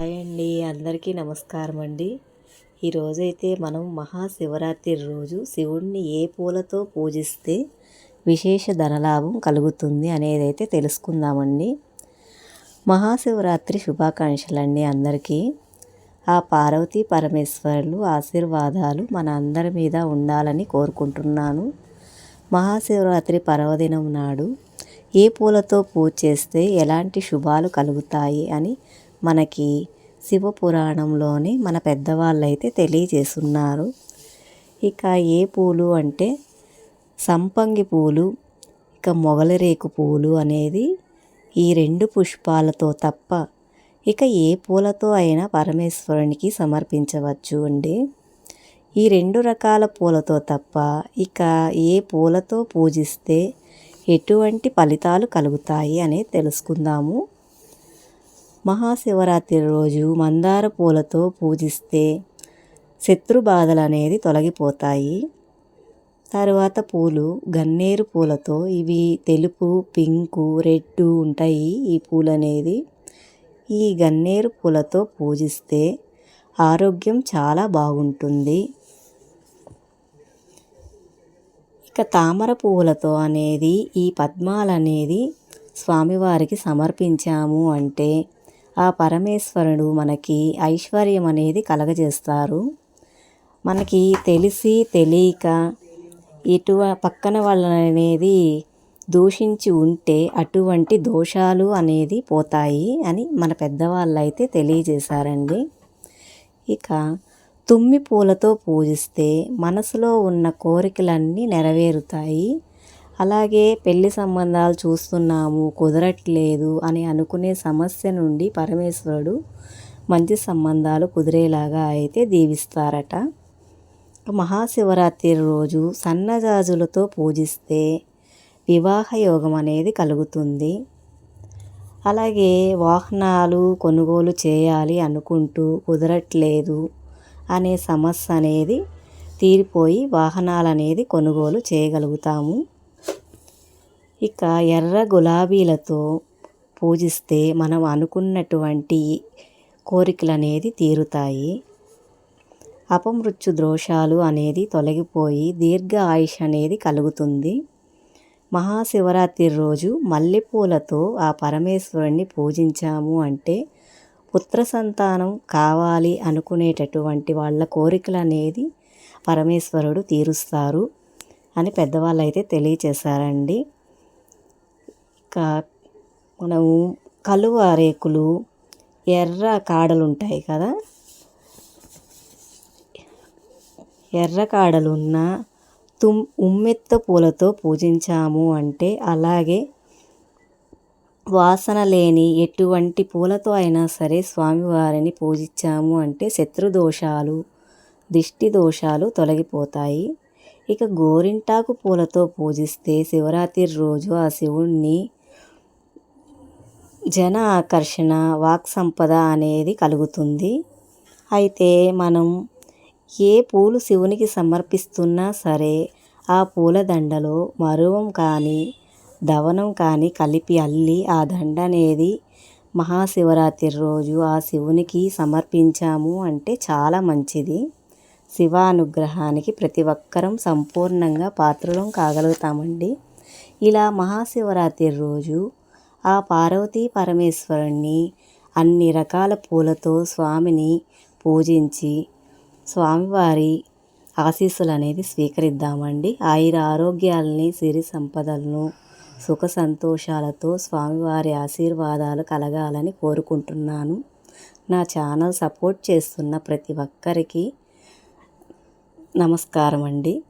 Hi అండి అందరికీ నమస్కారం అండి ఈరోజైతే మనం మహాశివరాత్రి రోజు శివుణ్ణి ఏ పూలతో పూజిస్తే విశేష ధనలాభం కలుగుతుంది అనేది అయితే తెలుసుకుందామండి. మహాశివరాత్రి శుభాకాంక్షలు అండి అందరికీ. ఆ పార్వతీ పరమేశ్వరులు ఆశీర్వాదాలు మన అందరి మీద ఉండాలని కోరుకుంటున్నాను. మహాశివరాత్రి పర్వదినం నాడు ఏ పూలతో పూజ చేస్తే ఎలాంటి శుభాలు కలుగుతాయి అని మనకి శివపురాణంలోని మన పెద్దవాళ్ళు అయితే తెలియజేస్తున్నారు. ఇక ఏ పూలు అంటే సంపంగి పూలు ఇక మొగలరేకు పూలు అనేది ఈ రెండు పుష్పాలతో తప్ప ఇక ఏ పూలతో అయినా పరమేశ్వరునికి సమర్పించవచ్చు అండి. ఈ రెండు రకాల పూలతో తప్ప ఇక ఏ పూలతో పూజిస్తే ఎటువంటి ఫలితాలు కలుగుతాయి అనేది తెలుసుకుందాము. మహాశివరాత్రి రోజు మందార పూలతో పూజిస్తే శత్రు బాధలు అనేది తొలగిపోతాయి. తర్వాత పూలు గన్నేరు పూలతో ఇవి తెలుపు పింకు రెడ్ ఉంటాయి. ఈ పూలు అనేది ఈ గన్నేరు పూలతో పూజిస్తే ఆరోగ్యం చాలా బాగుంటుంది. ఇక తామర పువ్వులతో అనేది ఈ పద్మాలు అనేది స్వామివారికి సమర్పించాము అంటే ఆ పరమేశ్వరుడు మనకి ఐశ్వర్యం అనేది కలగజేస్తారు. మనకి తెలిసి తెలియక ఇటు పక్కన వాళ్ళనేది దూషించి ఉంటే అటువంటి దోషాలు అనేది పోతాయి అని మన పెద్దవాళ్ళు అయితే తెలియజేశారండి. ఇక తుమ్మి పూలతో పూజిస్తే మనసులో ఉన్న కోరికలన్నీ నెరవేరుతాయి. అలాగే పెళ్ళి సంబంధాలు చూస్తున్నాము కుదరట్లేదు అని అనుకునే సమస్య నుండి పరమేశ్వరుడు మంచి సంబంధాలు కుదిరేలాగా అయితే దీవిస్తారట. మహాశివరాత్రి రోజు సన్నజాజులతో పూజిస్తే వివాహ యోగం అనేది కలుగుతుంది. అలాగే వాహనాలు కొనుగోలు చేయాలి అనుకుంటూ కుదరట్లేదు అనే సమస్య అనేది తీరిపోయి వాహనాలు అనేది కొనుగోలు చేయగలుగుతాము. ఇక ఎర్ర గులాబీలతో పూజిస్తే మనం అనుకున్నటువంటి కోరికలు అనేది తీరుతాయి. అపమృత్యు దోషాలు అనేది తొలగిపోయి దీర్ఘ ఆయుష్ అనేది కలుగుతుంది. మహాశివరాత్రి రోజు మల్లెపూలతో ఆ పరమేశ్వరుణ్ణి పూజించాము అంటే పుత్ర సంతానం కావాలి అనుకునేటటువంటి వాళ్ళ కోరికలు అనేది పరమేశ్వరుడు తీరుస్తారు అని పెద్దవాళ్ళు అయితే తెలియచేశారండి. ఇంకా మనము కలువ రేకులు ఎర్ర కాడలు ఉంటాయి కదా? ఎర్ర కాడలు ఉన్న తుమ్ ఉమ్మెత్త పూలతో పూజించాము అంటే అలాగే వాసన లేని ఎటువంటి పూలతో అయినా సరే స్వామివారిని పూజించాము అంటే శత్రుదోషాలు దిష్టి దోషాలు తొలగిపోతాయి. ఇక గోరింటాకు పూలతో పూజిస్తే శివరాత్రి రోజు ఆ శివుణ్ణి జన ఆకర్షణ వాక్ సంపద అనేది కలుగుతుంది. అయితే మనం ఏ పూలు శివునికి సమర్పిస్తున్నా సరే ఆ పూల దండలో మరువం కానీ దవనం కానీ కలిపి అల్లి ఆ దండ అనేది మహాశివరాత్రి రోజు ఆ శివునికి సమర్పించాము అంటే చాలా మంచిది. శివానుగ్రహానికి ప్రతి ఒక్కరం సంపూర్ణంగా పాత్రలం కాగలుగుతామండి. ఇలా మహాశివరాత్రి రోజు ఆ పార్వతీ పరమేశ్వరుణ్ణి అన్ని రకాల పూలతో స్వామిని పూజించి స్వామివారి ఆశీస్సులు అనేది స్వీకరిద్దామండి. ఆయుర ఆరోగ్యాలని సిరి సంపదలను సుఖ సంతోషాలతో స్వామివారి ఆశీర్వాదాలు కలగాలని కోరుకుంటున్నాను. నా ఛానల్ సపోర్ట్ చేస్తున్న ప్రతి ఒక్కరికి నమస్కారం అండి